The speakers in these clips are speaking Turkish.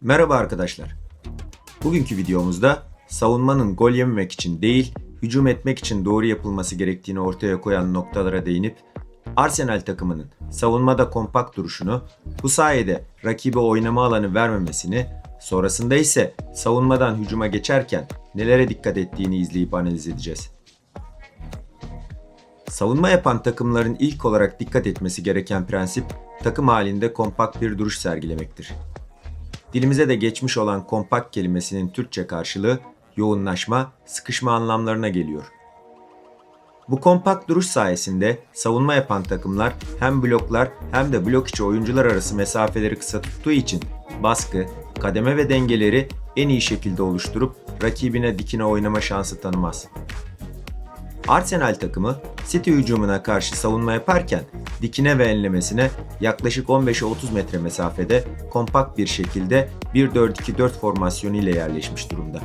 Merhaba arkadaşlar. Bugünkü videomuzda savunmanın gol yememek için değil, hücum etmek için doğru yapılması gerektiğini ortaya koyan noktalara değinip Arsenal takımının savunmada kompakt duruşunu, bu sayede rakibe oynama alanı vermemesini, sonrasında ise savunmadan hücuma geçerken nelere dikkat ettiğini izleyip analiz edeceğiz. Savunma yapan takımların ilk olarak dikkat etmesi gereken prensip takım halinde kompakt bir duruş sergilemektir. Dilimize de geçmiş olan kompakt kelimesinin Türkçe karşılığı yoğunlaşma, sıkışma anlamlarına geliyor. Bu kompakt duruş sayesinde savunma yapan takımlar hem bloklar hem de blok içi oyuncular arası mesafeleri kısa tuttuğu için baskı, kademe ve dengeleri en iyi şekilde oluşturup rakibine dikine oynama şansı tanımaz. Arsenal takımı City hücumuna karşı savunma yaparken dikine ve enlemesine yaklaşık 15-30 metre mesafede kompakt bir şekilde 1-4-2-4 formasyonu ile yerleşmiş durumda.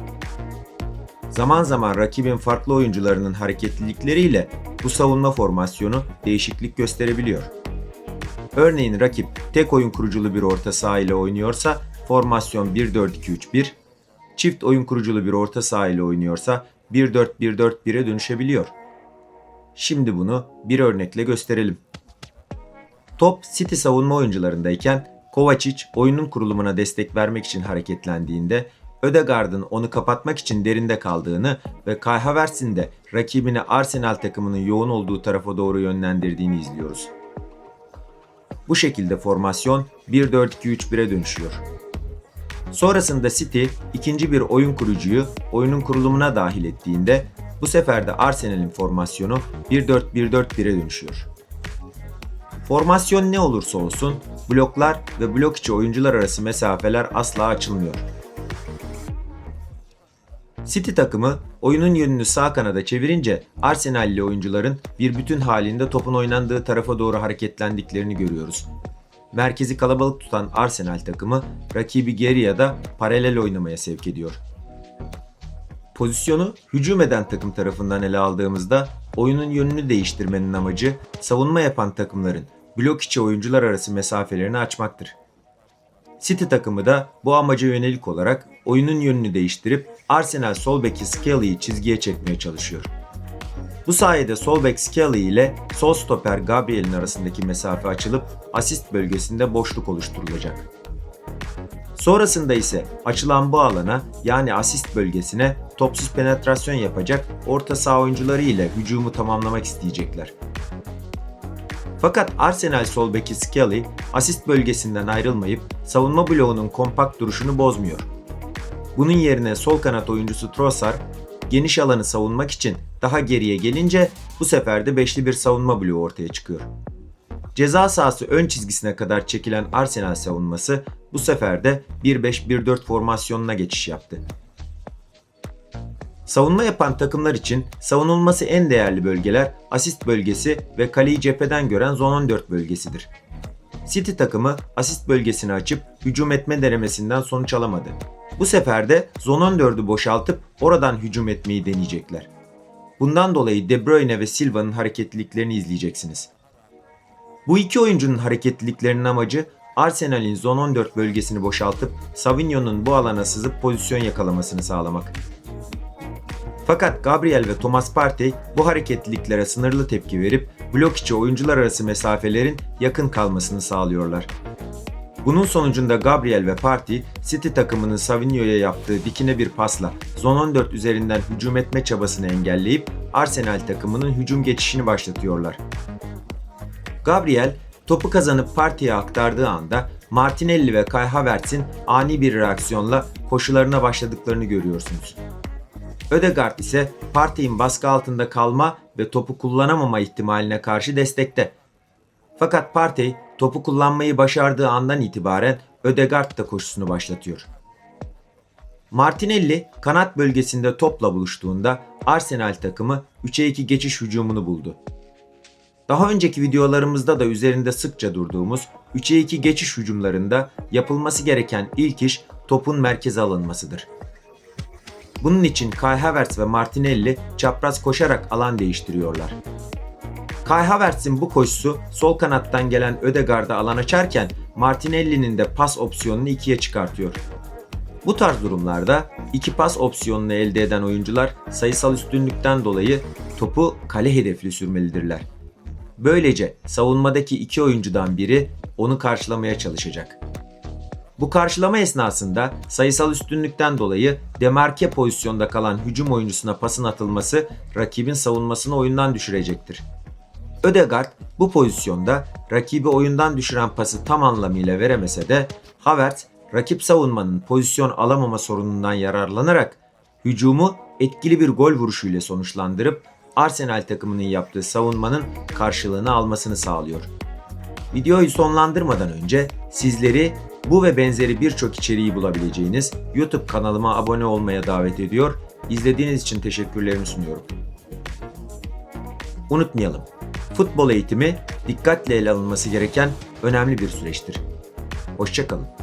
Zaman zaman rakibin farklı oyuncularının hareketlilikleriyle bu savunma formasyonu değişiklik gösterebiliyor. Örneğin rakip tek oyun kuruculu bir orta saha ile oynuyorsa formasyon 1-4-2-3-1, çift oyun kuruculu bir orta saha ile oynuyorsa 1-4-1-4-1'e dönüşebiliyor. Şimdi bunu bir örnekle gösterelim. Top City savunma oyuncularındayken Kovacic oyunun kurulumuna destek vermek için hareketlendiğinde Ödegaard'ın onu kapatmak için derinde kaldığını ve Kai Havertz'in de rakibini Arsenal takımının yoğun olduğu tarafa doğru yönlendirdiğini izliyoruz. Bu şekilde formasyon 1-4-2-3-1'e dönüşüyor. Sonrasında City ikinci bir oyun kurucuyu oyunun kurulumuna dahil ettiğinde bu sefer de Arsenal'in formasyonu 1-4-1-4-1'e dönüşüyor. Formasyon ne olursa olsun bloklar ve blok içi oyuncular arası mesafeler asla açılmıyor. City takımı oyunun yönünü sağ kanada çevirince Arsenal'li oyuncuların bir bütün halinde topun oynandığı tarafa doğru hareketlendiklerini görüyoruz. Merkezi kalabalık tutan Arsenal takımı rakibi geri ya da paralel oynamaya sevk ediyor. Pozisyonu hücum eden takım tarafından ele aldığımızda oyunun yönünü değiştirmenin amacı savunma yapan takımların blok içi oyuncular arası mesafelerini açmaktır. City takımı da bu amaca yönelik olarak oyunun yönünü değiştirip Arsenal sol beki Skelly'yi çizgiye çekmeye çalışıyor. Bu sayede sol bek Skelly ile sol stoper Gabriel'in arasındaki mesafe açılıp asist bölgesinde boşluk oluşturulacak. Sonrasında ise açılan bu alana yani asist bölgesine topsuz penetrasyon yapacak orta saha oyuncuları ile hücumu tamamlamak isteyecekler. Fakat Arsenal sol beki Skelly asist bölgesinden ayrılmayıp savunma bloğunun kompakt duruşunu bozmuyor. Bunun yerine sol kanat oyuncusu Trossard geniş alanı savunmak için daha geriye gelince bu sefer de beşli bir savunma bloğu ortaya çıkıyor. Ceza sahası ön çizgisine kadar çekilen Arsenal savunması bu sefer de 1-5-1-4 formasyonuna geçiş yaptı. Savunma yapan takımlar için savunulması en değerli bölgeler asist bölgesi ve kaleyi cepheden gören zon 14 bölgesidir. City takımı asist bölgesini açıp hücum etme denemesinden sonuç alamadı. Bu sefer de zon 14'ü boşaltıp oradan hücum etmeyi deneyecekler. Bundan dolayı De Bruyne ve Silva'nın hareketliliklerini izleyeceksiniz. Bu iki oyuncunun hareketliliklerinin amacı Arsenal'in zon 14 bölgesini boşaltıp Savignyon'un bu alana sızıp pozisyon yakalamasını sağlamak. Fakat Gabriel ve Thomas Partey bu hareketliliklere sınırlı tepki verip blok içi oyuncular arası mesafelerin yakın kalmasını sağlıyorlar. Bunun sonucunda Gabriel ve Partey City takımının Savigno'ya yaptığı dikine bir pasla zon 14 üzerinden hücum etme çabasını engelleyip Arsenal takımının hücum geçişini başlatıyorlar. Gabriel topu kazanıp Partey'e aktardığı anda Martinelli ve Kai Havertz'in ani bir reaksiyonla koşularına başladıklarını görüyorsunuz. Ödegaard ise Partey'in baskı altında kalma ve topu kullanamama ihtimaline karşı destekte. Fakat Partey topu kullanmayı başardığı andan itibaren Ödegaard da koşusunu başlatıyor. Martinelli kanat bölgesinde topla buluştuğunda Arsenal takımı 3'e 2 geçiş hücumunu buldu. Daha önceki videolarımızda da üzerinde sıkça durduğumuz 3'e 2 geçiş hücumlarında yapılması gereken ilk iş topun merkeze alınmasıdır. Bunun için Kai Havertz ve Martinelli çapraz koşarak alan değiştiriyorlar. Kai Havertz'in bu koşusu sol kanattan gelen Ödegaard'a alan açarken Martinelli'nin de pas opsiyonunu ikiye çıkartıyor. Bu tarz durumlarda iki pas opsiyonunu elde eden oyuncular sayısal üstünlükten dolayı topu kale hedefli sürmelidirler. Böylece savunmadaki iki oyuncudan biri onu karşılamaya çalışacak. Bu karşılama esnasında sayısal üstünlükten dolayı demarke pozisyonda kalan hücum oyuncusuna pasın atılması rakibin savunmasını oyundan düşürecektir. Ödegaard bu pozisyonda rakibi oyundan düşüren pası tam anlamıyla veremese de Havertz rakip savunmanın pozisyon alamama sorunundan yararlanarak hücumu etkili bir gol vuruşuyla sonuçlandırıp Arsenal takımının yaptığı savunmanın karşılığını almasını sağlıyor. Videoyu sonlandırmadan önce sizleri bu ve benzeri birçok içeriği bulabileceğiniz YouTube kanalıma abone olmaya davet ediyor. İzlediğiniz için teşekkürlerimi sunuyorum. Unutmayalım. Futbol eğitimi dikkatle ele alınması gereken önemli bir süreçtir. Hoşçakalın.